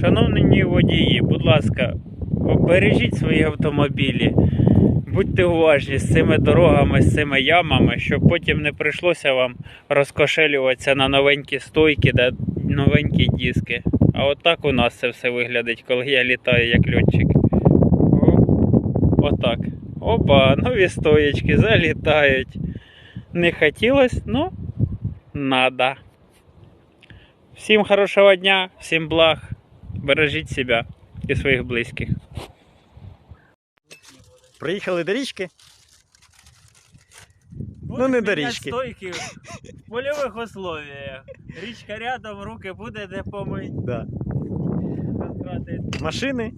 Шановні водії, будь ласка, бережіть свої автомобілі. Будьте уважні з цими дорогами, з цими ямами, щоб потім не прийшлося вам розкошелюватися на новенькі стойки та новенькі диски. А от у нас це все виглядить, коли я літаю як льотчик. Отак. Опа, нові стоєчки залітають. Не хотілося, ну надо. Всім хорошого дня, всім благ. Бережіть себе і своїх близьких. Приїхали до річки. Ну, не до річки. Стойки в польових условиях. Річка рядом, руки буде де помить. Да. Машини.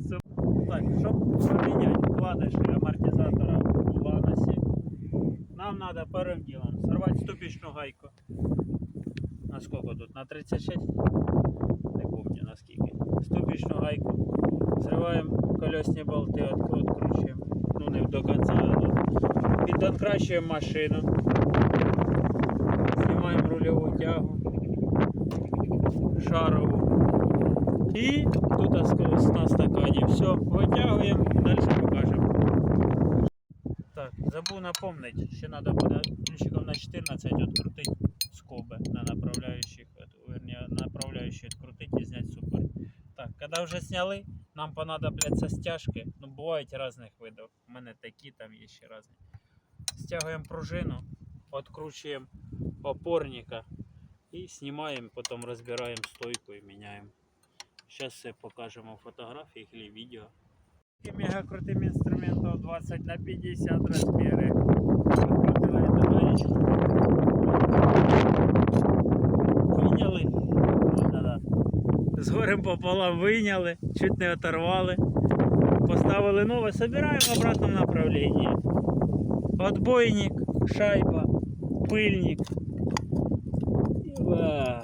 Так, щоб поміняти вкладиші амортизатора в ланосі, нам треба першим ділом сорвати ступічну гайку. На скільки тут? На 36? Не пам'ятаю наскільки. Ступічну гайку. Зриваємо колесні болти, от- відкручуємо. Ну не до кінця. а Підонкращуємо машину. Знімаємо рульову тягу. Шарову. І тут на стакані. Все, витягуємо, далі покажемо. Так, забув напомнити, ще треба буде ключиком на 14 відкрутити скоби на направляючих, от, вернее, направляющие відкрутити і зняти супер. Коли вже зняли, нам понадобляться стяжки. Ну, бувають різних видів. У мене такі, там є ще різні. Стягуємо пружину, відкручуємо опорника і знімаємо, потім розбираємо стойку і міняємо. Сейчас все покажемо в фотографіях или відео. І мега крутим інструментом 20 на 50 розміри. Відкрутили табличку. горем пополам виняли, чуть не оторвали. Поставили нове, собираємо в обратном направлении. Отбойник, шайба, пыльник. И ва.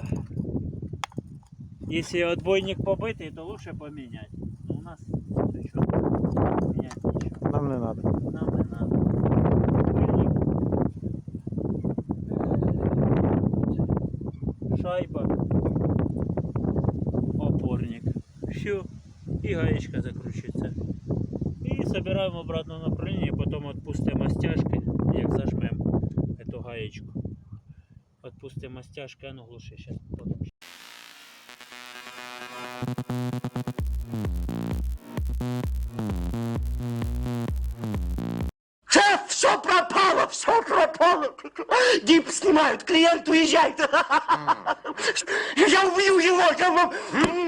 Если отбойник побитый, то лучше поменять. Но у нас всё чётко. менять ничего. Нам не треба. Нам не надо. Пыльник. Шайба. Все. И гаечка закручивается. И собираем в обратном направлении, потом отпустим стяжки, як зажмем эту гаечку. Отпустим стяжки, а ну глуши сейчас. Шеф, все пропало, все пропало. Гипс снимают, клиент уезжает. Я убью его. я вам-.